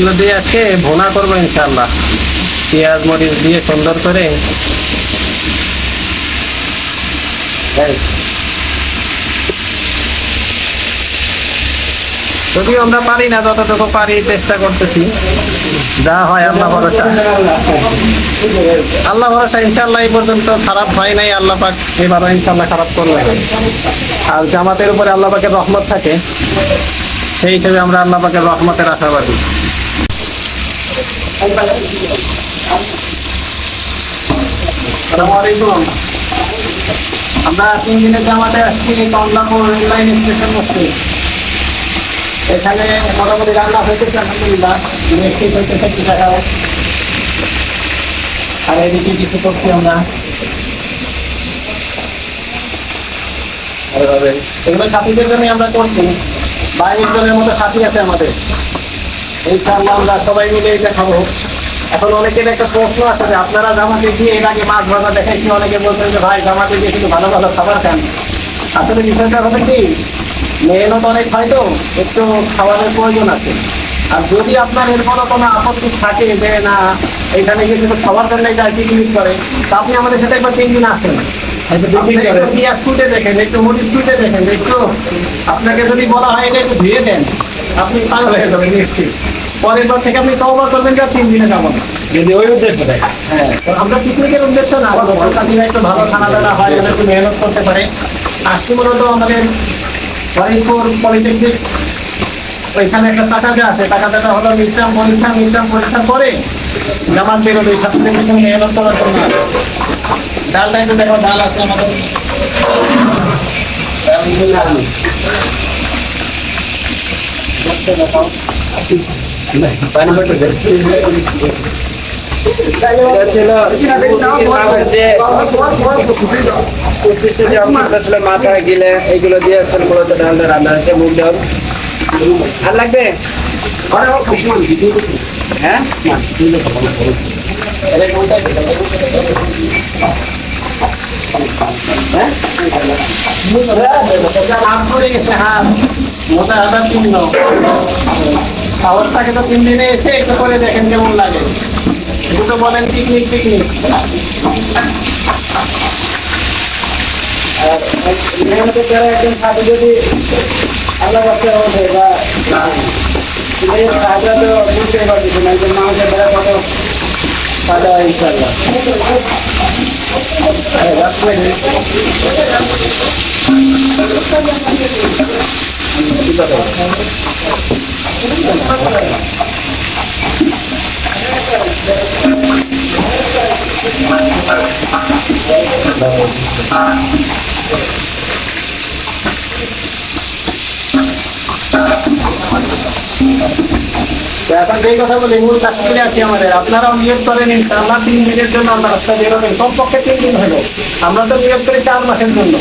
এগুলো দিয়ে আজকে ভোনা করব ইনশাল্লাহ পেঁয়াজ, মরিচ দিয়ে সুন্দর করে। যদিও আমরা পারি না, যতটুকু পারি চেষ্টা করতেছি। যা হয় আল্লাহ ভরসা। আল্লাহ ভরসা ইনশাল্লাহ এই পর্যন্ত খারাপ হয় নাই, আল্লাহ পাক এবারও ইনশাল্লাহ খারাপ করবে না। আর জামাতের উপরে আল্লাহ পাকের রহমত থাকে, সেই হিসেবে আমরা আল্লাহ পাকের রহমতের আশাবাদী। আমরা তিন দিনের জামাতে আসছি কমলাপুর রেললাইন স্টেশন বসছি এখানে মোটামুটি রান্না হয়েছে আলহামদুলিল্লাহ। মিষ্টি হইতেছে পিঠা খাও আর এদিকে কিছু করছি আমরা। এগুলো সাথীদের জন্য আমরা করছি। বাইশ জনের মতো সাথী আছে আমাদের। ইনশাআল্লাহ আমরা সবাই মিলে এটা খাব। এখন অনেকের একটা প্রশ্ন আছে যে আপনারা জামাতে গিয়ে এর আগে মাছ ভাজা দেখাইছি অনেকে বলছেন যে ভাই জামাতে গিয়ে শুধু ভালো ভালো খাবার খান। আসলে বিষয়টা হবে কি মেহনত অনেক হয় তো একটু প্রয়োজন আছে। আর যদি আপনার এরপরও কোনো আপত্তি থাকে যে না এখানে গিয়ে শুধু খাবার জন্য যায় পিকনিক করে তা আপনি আমাদের সাথে একবার তিন দিন আসেন। একটু পেঁয়াজ কুটে দেখেন একটু মরিচ কুটে দেখেন একটু আপনাকে যদি বলা হয় এটা একটু ধুয়ে দেন আপনি পাগল হয়ে যাবেন নিশ্চিত। পরের বার থেকে আপনি তবা করবেন তিন দিনে যাব যদি ওই উদ্দেশ্য দেয়। হ্যাঁ। আমরা পিকনিকের উদ্দেশ্য না ভোটাররা একটু ভালো খানা দানা হয় যেন একটু মেহনত করতে পারে। আসছি মূলত আমাদের ফরিদপুর পলিটেকনিক। ওইখানে একটা টাকা টাকাটা আছে। টাকাটা হলো মিশ্রাম পরীক্ষা মিশ্রাম পরীক্ষা করে জামাত বেরোবে ছাত্রদের পিছনে মেহনত করার জন্য ডালটা একটু দেখো ডাল আছে আমাদের। ডাল আলু। যে আপনার ছিল মাথা গিলে এইগুলো দিয়ে আসলে মূলত ডালটা রান্না হয়েছে মুগ ডাল আর লাগবে হ্যাঁ? খাবারটাকে তো তিন দিনে এসে একটু করে দেখেন কেমন লাগে। তো বলেন পিকনিক পিকনিক যদি আল্লাহ করতে হবে বা তো বুঝতেই পারছি না একজন মানুষের দ্বারা কত হয় ইনশাল্লাহ রাখবেন। এখন যেই কথা বলি, মূল কাশ্মীরে আছি আমাদের। আপনারাও নিয়োগ করেন, ইনশাআল্লাহ তিন দিনের জন্য আমরা রাস্তা বেরোবেন কমপক্ষে তিন দিন হলো। আমরা তো নিয়োগ করি চার মাসের জন্য।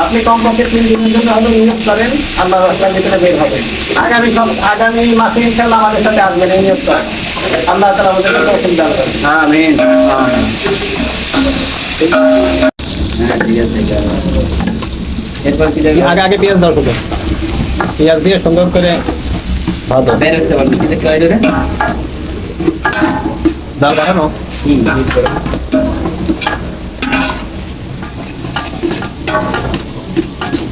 আপনি কম কমপক্ষে তিন দিনের জন্য হলো নিয়োগ করেন আল্লাহ রাস্তার ভিতরে বের হবে। আগামী সব আগামী মাসে ইনশাআল্লাহ আমাদের সাথে আসবেন এই নিয়োগ করেন আল্লাহ তালা আমাদের তৌফিক দান করেন। আমিন। আগে আগে পেঁয়াজ দাও শুধু পেঁয়াজ দিয়ে সুন্দর করে ভাজো। বের হতে পারবে কি দেখতে হয় জাল বাড়ানো এটা কি কি দিতে দিছেন বসো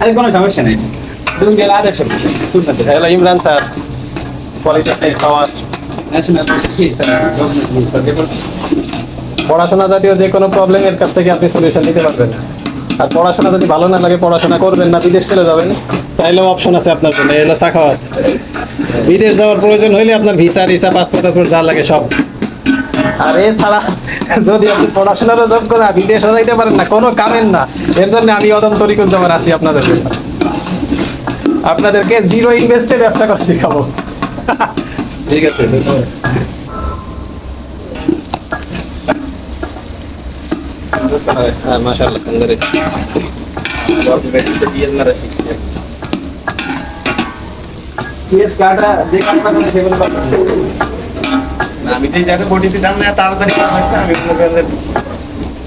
আরে কোনো সমস্যা নেই। তুমি গেলে শুনতে ইমরান স্যার। পলিটেকনিক ন্যাশনাল পড়াশোনা জাতীয় যে কোনো প্রবলেমের কাছ থেকে আপনি সলিউশন নিতে পারবেন। আর পড়াশোনা যদি ভালো না লাগে, পড়াশোনা করবেন না, বিদেশ চলে যাবেন। তাইলেও অপশন আছে আপনার জন্য এলো সাখাওয়াত বিদেশ যাওয়ার প্রয়োজন হইলে আপনার ভিসা টিসা পাসপোর্ট টাসপোর্ট, যা লাগে সব। আর এছাড়া যদি আপনি পড়াশোনারও জব করে বিদেশও যাইতে পারেন না, কোনো কামেন না, এর জন্য আমি অদম তরিকুজ্জামান আছি আপনাদের জন্য। আপনাদেরকে জিরো ইনভেস্টে ব্যবসা করে দেখাবো। ঠিক আছে হ্যাঁ মাশাআল্লাহ সুন্দর হয়েছে। পিএস কাটা যে কাটটা করে সেগুলো আমি যে যাকে বটিতে দাম না তাড়াতাড়ি হয়েছে আমি মনে করেন যে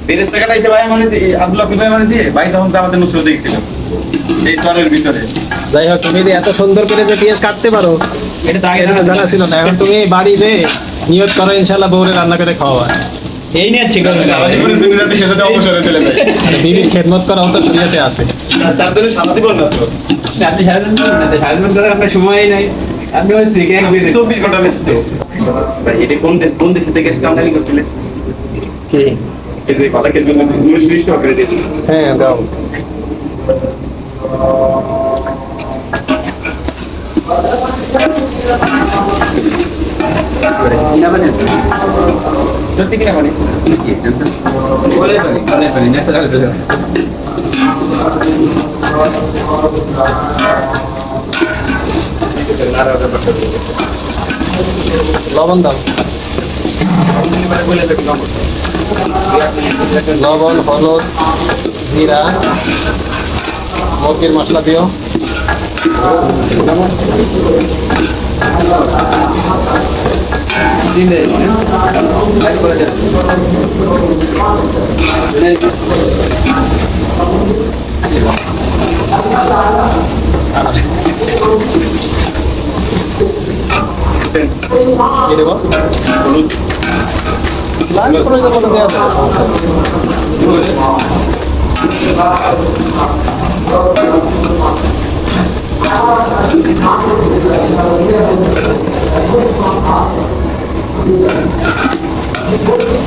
বেরেস টাকাটা এসে ভাই মানে আব্দুল্লাহ ভাই মানে দিয়ে ভাই তখন তো আমাদের নুসরত দেখছিল এই চরের ভিতরে যাই হোক তুমি এত সুন্দর করে যে পিএস কাটতে পারো এটা জানা ছিল না এখন তুমি বাড়িতে নিয়ত করো ইনশাল্লাহ বউরে রান্না করে খাওয়া এই নিয়ে জীবনে যায়। বিবির খেদমত করা তো শরীয়তে আছে। তার জন্য সারা জীবন না তো আপনি সারাদিন করুন না, সারাদিন করে আপনার সময়ই নাই। আপনি হচ্ছে কি এক বেজে চব্বিশ ঘণ্টা ব্যস্ত। ভাই এটা কোন দেশ কোন দেশে থেকে এসে আমদানি করছিলে কি? হ্যাঁ দাও। সত্যি কিনা মানে বলে ফেলি বলে ফেলি ন্যাচারাল লবণ দাও লবণ হলুদ জিরা মুরগির মশলা দিও দিলে লাইক করে দেন কি দেবো হলুদ লাগে প্রয়োজন মতো দেওয়া যাবে।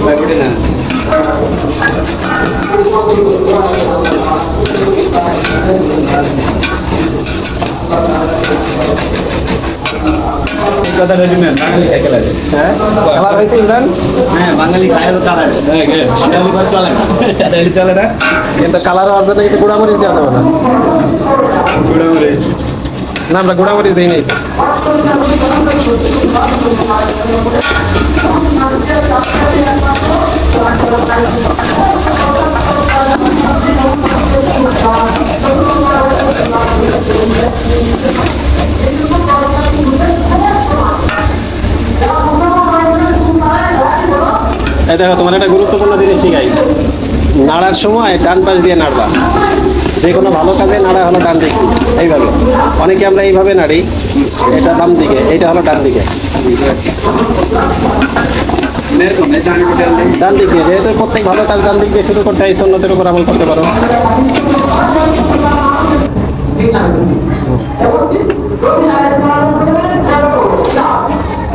বাইবটে না কথাটা শুনেন বাঙালি খাইতে লাগে হ্যাঁ কালার হয়েছে ইমরান হ্যাঁ বাঙালি খায় তো কালার সাদা আলু ভাত চলে না সাদা আলু চলে না। কিন্তু কালার কিন্তু গুঁড়ামরিচ দেওয়া যাবে না আমরা গুঁড়ামরিচ দিই নাই। এই দেখো, তোমার একটা গুরুত্বপূর্ণ জিনিস শিখাই। নাড়ার সময় ডান পাশ দিয়ে নাড়বা। যে কোনো ভালো কাজে নাড়া হলো ডান দিক। এইভাবে। অনেকে আমরা এইভাবে নাড়ি, এটা বাম দিকে, এটা হলো ডান দিকে। ডান দিকে, যেহেতু প্রত্যেক ভালো কাজ ডান দিক দিয়ে শুরু করতে হয় সন্ন্যতের উপর আমল করতে পারো।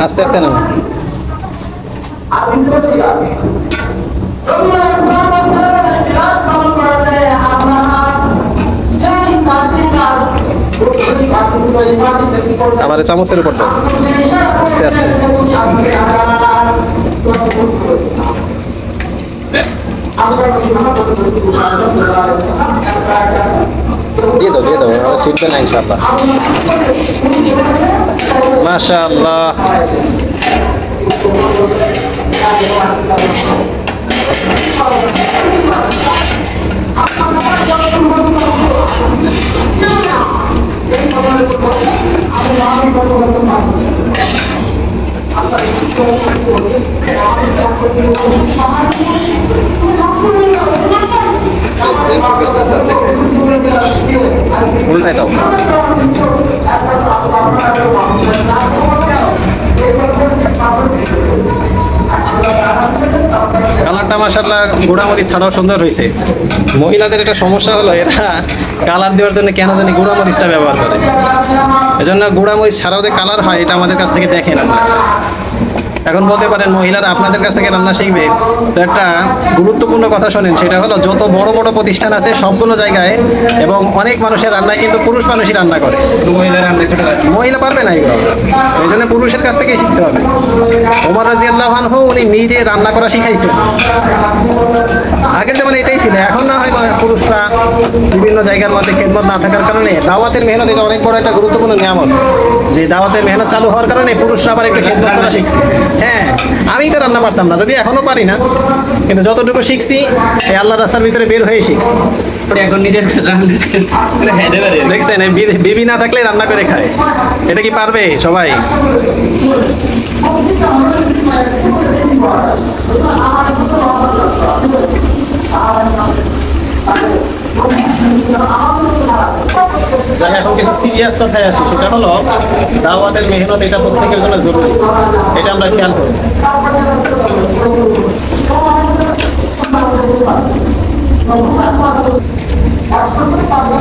আস্তে আস্তে নাও আবার চামচের উপর আস্তে আস্তে। দিয়ে দাও দিয়ে দাও আর সিটবে না ইনশাল্লাহ মাশাআল্লাহ। উল্টাই দাও। কালারটা মাসাল্লাহ গুঁড়ামরিচ ছাড়াও সুন্দর হয়েছে মহিলাদের একটা সমস্যা হলো, এরা কালার দেওয়ার জন্য কেন জানি গুঁড়ামরিচটা ব্যবহার করে। এজন্য গুঁড়ামরিচ ছাড়াও যে কালার হয়, এটা আমাদের কাছ থেকে দেখেন আপনারা। এখন বলতে পারেন মহিলারা আপনাদের কাছ থেকে রান্না শিখবে। তো একটা গুরুত্বপূর্ণ কথা শোনেন সেটা হলো যত বড় বড় প্রতিষ্ঠান আছে সবগুলো জায়গায় এবং অনেক মানুষের রান্নায় কিন্তু পুরুষ মানুষই রান্না করে। মহিলা পারবে না এগুলো। এই জন্য পুরুষের কাছ থেকেই শিখতে হবে। ওমর রাজি আনহু উনি নিজে রান্না করা শিখাইছেন। আগের যেমন এটাই ছিল এখন না হয় পুরুষরা বিভিন্ন জায়গার মধ্যে খেদমত না থাকার কারণে দাওয়াতের মেহনত এটা অনেক বড় একটা গুরুত্বপূর্ণ নিয়ামত। যে দাওয়াতের মেহনত চালু হওয়ার কারণে পুরুষরা আবার একটু খেদমত করা শিখছে। হ্যাঁ আমি তো রান্না পারতাম না যদি এখনও পারি না কিন্তু যতটুকু শিখছি এই আল্লাহ রাস্তার ভিতরে বের হয়ে শিখছি। এখন নিজের দেখছেন বিবি না থাকলে রান্না করে খায়। এটা কি পারবে সবাই? যাই এখন কিছু সিরিয়াস কথায় আসি, সেটা হলো দাওয়াতের মেহনত এটা প্রত্যেকের জন্য জরুরি, এটা আমরা খেয়াল করি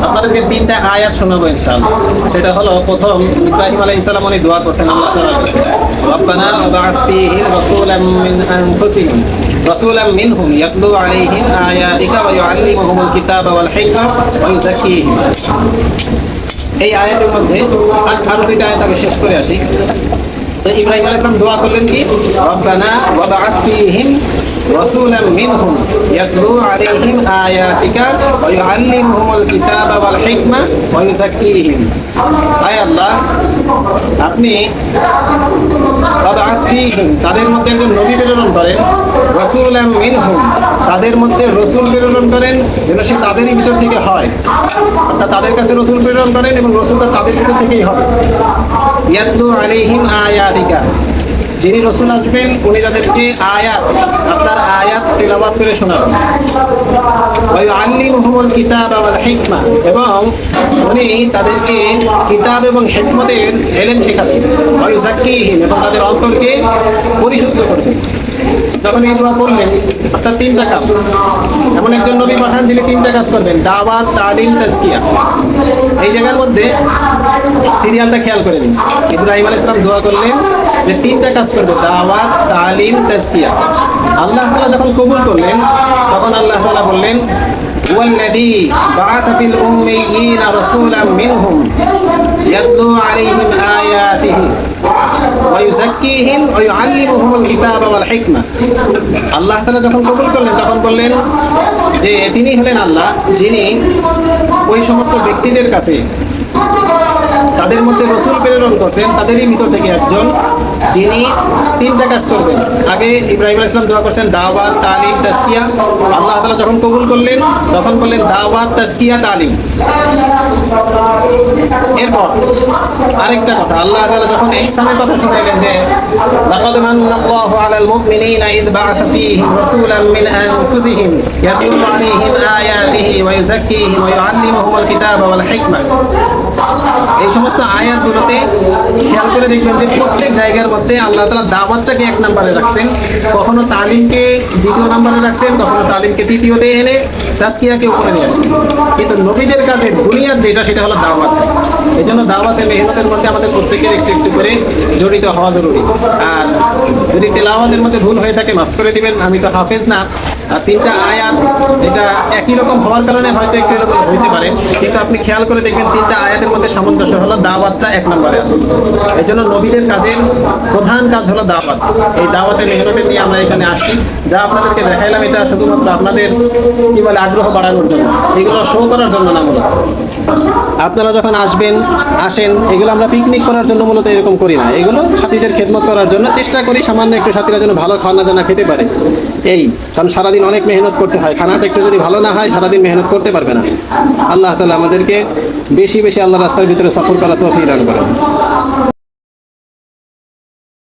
আপনাদেরকে তিনটা আয়াত শোনাবো ইনশাআল্লাহ। সেটা হলো, প্রথম, ইব্রাহিম আলাইহিস সালাম উনি দোয়া করছেন আল্লাহ তাআলা। রব্বানা ওয়াবআথ ফীহিম রাসূলাম মিন আনফুসিহিম আলাইহিম আয়াতিকা ওয়া ইউআল্লিমুহুমুল কিতাবা ওয়াল হিকমা ওয়া ইউযাক্কিহিম। এই আয়াতের মধ্যে আর আরও দুইটা আয়াত আমি শেষ করে আসি। তো ইব্রাহিম আলাইসলাম সালাম দোয়া করলেন কি? রব্বানা ওয়াবআথ ফীহিম আলাইহিম আয়াতিকা ওয়া ইউআল্লিমুহুমুল কিতাবা ওয়াল হিকমা ওয়া ইউযাক্কিহিম আয় আল্লাহ, আপনি তাদের মধ্যে একজন নবী প্রেরণ করেন। রাসূলাম মিনহুম, তাদের মধ্যে রসুল প্রেরণ করেন যেন সে তাদেরই ভিতর থেকে হয়। অর্থাৎ তাদের কাছে রসুল প্রেরণ করেন এবং রসুলটা তাদের ভিতর থেকেই হবে। ইয়াতলু আলাইহিম আয়াতিকা যিনি রসুল আসবেন, উনি তাদেরকে আয়াত, আপনার আয়াত তেলাবাদ করে শোনাবেন। আল্লিমুহুমুল কিতাব আবার হেকমা, এবং উনি তাদেরকে কিতাব এবং হেকমতের এলেম শেখাবেন। ওই জাকিহীন এবং তাদের অন্তরকে পরিশুদ্ধ করবেন। যখন এই দোয়া করলেন অর্থাৎ তিনটা কাজ এমন একজন নবী পাঠান যিনি তিনটা কাজ করবেন দাওয়াত তালিম তাজকিয়া এই জায়গার মধ্যে সিরিয়ালটা খেয়াল করে নিন ইব্রাহিম আলাইহিস সালাম দোয়া করলেন যে তিনটা কাজ করবে দাওয়াত তালিম তাজকিয়া আল্লাহ তাআলা যখন কবুল করলেন তখন আল্লাহ তাআলা বললেন والذي بعث في الأميين رسولا منهم يتلو عليهم آياته ويزكيهم ويعلمهم الكتاب والحكمة আল্লাহ তাআলা যখন কবুল করলেন তখন বললেন যে তিনি হলেন আল্লাহ যিনি ওই সমস্ত ব্যক্তিদের কাছে তাদের মধ্যে রসুল প্রেরণ করছেন তাদেরই ভিতর থেকে একজন যিনি তিনটা কাজ করবেন। আগে ইব্রাহিম আলাইহিস দোয়া করছেন, দাওয়াত, তালিম তাসকিয়া আল্লাহ তাআলা যখন কবুল করলেন, তখন বললেন, দাওয়াত তাসকিয়া তালিম। এরপর আরেকটা কথা, আল্লাহ তাআলা যখন ইহসানের কথা শুনাইলেন যে আলাল মুমিনিনা ইদ বা'আথা ফীহিম রাসূলান মিন আনফুসিহিম ইয়াতলু আলাইহিম আয়াতিহি ওয়া ইউযাক্কিহিম ওয়া ইউআল্লিমুহুমুল কিতাবা ওয়াল হিকমা। এই সমস্ত আয়াতগুলোতে খেয়াল করে দেখবেন যে প্রত্যেক জায়গার মধ্যে আল্লাহ তালা দাওয়াতটাকে এক নম্বরে রাখছেন। কখনো তালিমকে দ্বিতীয় নম্বরে রাখছেন, কখনো তালিমকে তৃতীয়তে এনে তাস্কিয়াকে উপরে নিয়ে আসছেন। কিন্তু নবীদের কাছে বুনিয়াদ যেটা, সেটা হলো দাওয়াত। এই জন্য দাওয়াতে মেহনতের মধ্যে আমাদের প্রত্যেকের একটু একটু করে জড়িত হওয়া জরুরি। আর যদি তেলাওয়াতের মধ্যে ভুল হয়ে থাকে, মাফ করে দিবেন, আমি তো হাফেজ না। আর তিনটা আয়াত, এটা একই রকম হওয়ার কারণে হয়তো একটু এরকম হইতে পারে। কিন্তু আপনি খেয়াল করে দেখবেন, তিনটা আয়াতের মধ্যে সামঞ্জস্য হলো দাওয়াতটা এক নম্বরে আছে। এই জন্য নবীদের কাজের প্রধান কাজ হলো দাওয়াত। এই দাওয়াতের মেহনতের নিয়ে আমরা এখানে আসছি। যা আপনাদেরকে দেখাইলাম, এটা শুধুমাত্র আপনাদের, কি বলে, আগ্রহ বাড়ানোর জন্য। এগুলো শো করার জন্য না মূলত। আপনারা যখন আসবেন, আসেন, এগুলো আমরা পিকনিক করার জন্য মূলত এরকম করি না। এগুলো সাথীদের খেদমত করার জন্য চেষ্টা করি সামান্য একটু সাথীরা যেন ভালো খানা দানা খেতে পারে। এই, কারণ সারাদিন অনেক মেহনত করতে হয়। খানাটা একটু যদি ভালো না হয়, সারাদিন মেহনত করতে পারবে না। আল্লাহ তালা আমাদেরকে বেশি বেশি আল্লাহ রাস্তার ভিতরে সফর করা তো ফিরান করেন।